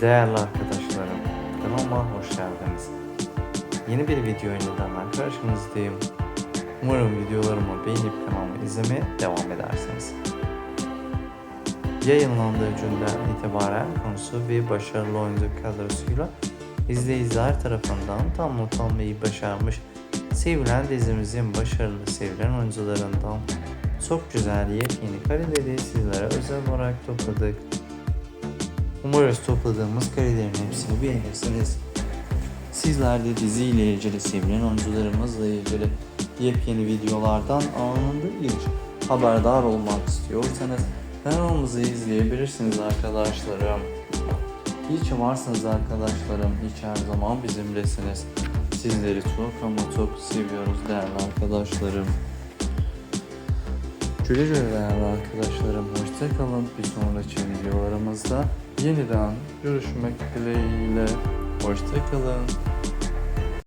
Değerli arkadaşlarım, kanalıma hoş geldiniz. Yeni bir video daha karşınızdayım. Umarım videolarımı beğenip kanalımı izlemeye devam edersiniz. Yayınlandığı günden itibaren konusu ve başarılı oyuncu kadrosuyla izleyiciler tarafından tam not başarmış sevilen dizimizin başarılı sevilen oyuncularından çok güzel yepyeni kareleri sizlere özel olarak topladık. Umarız topladığımız karelerin hepsini beğenirsiniz. Sizler de dizi ile ilgili sevilen oyuncularımızla ilgili yepyeni videolardan anında ilk haberdar olmak istiyorsanız kanalımızı izleyebilirsiniz arkadaşlarım. Ki varsınız arkadaşlarım. Ki her zaman bizimlesiniz. Sizleri çok ama çok seviyoruz değerli arkadaşlarım. Güle güle değerli arkadaşlarım. Hoşçakalın. Bir sonraki videolarımızda yeniden görüşmek dileğiyle. Hoşçakalın.